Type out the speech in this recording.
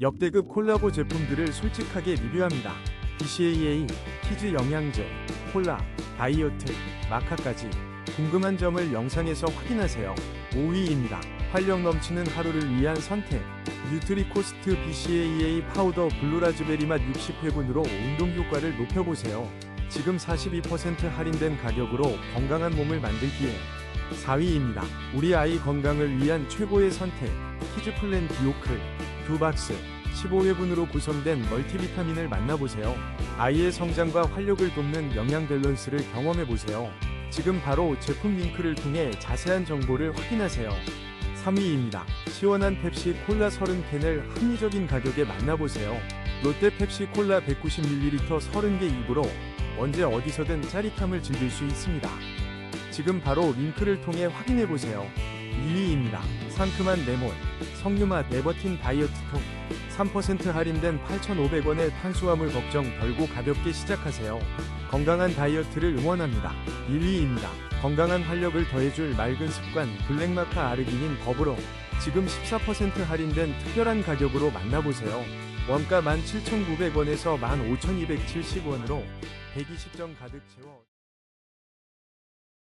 역대급 콜라보 제품들을 솔직하게 리뷰합니다. BCAA, 키즈 영양제, 콜라, 다이어트, 마카까지 궁금한 점을 영상에서 확인하세요. 5위입니다. 활력 넘치는 하루를 위한 선택. 뉴트리코스트 BCAA 파우더 블루라즈베리 맛 60회분으로 운동 효과를 높여보세요. 지금 42% 할인된 가격으로 건강한 몸을 만들기에 4위입니다. 우리 아이 건강을 위한 최고의 선택. 키즈플랜 비오클 두 박스 15회분으로 구성된 멀티비타민을 만나보세요. 아이의 성장과 활력을 돕는 영양 밸런스를 경험해보세요. 지금 바로 제품 링크를 통해 자세한 정보를 확인하세요. 3위입니다. 시원한 펩시 콜라 30캔을 합리적인 가격에 만나보세요. 롯데 펩시 콜라 190ml 30개 입으로 언제 어디서든 짜릿함을 즐길 수 있습니다. 지금 바로 링크를 통해 확인해보세요. 2위입니다. 상큼한 레몬, 석류맛 에버틴 다이어트톡 3% 할인된 8,500원의 탄수화물 걱정 덜고 가볍게 시작하세요. 건강한 다이어트를 응원합니다. 1위입니다. 건강한 활력을 더해줄 맑은 습관 블랙마카 아르기닌 더불어 지금 14% 할인된 특별한 가격으로 만나보세요. 원가 17,900원에서 15,270원으로 120점 가득 채워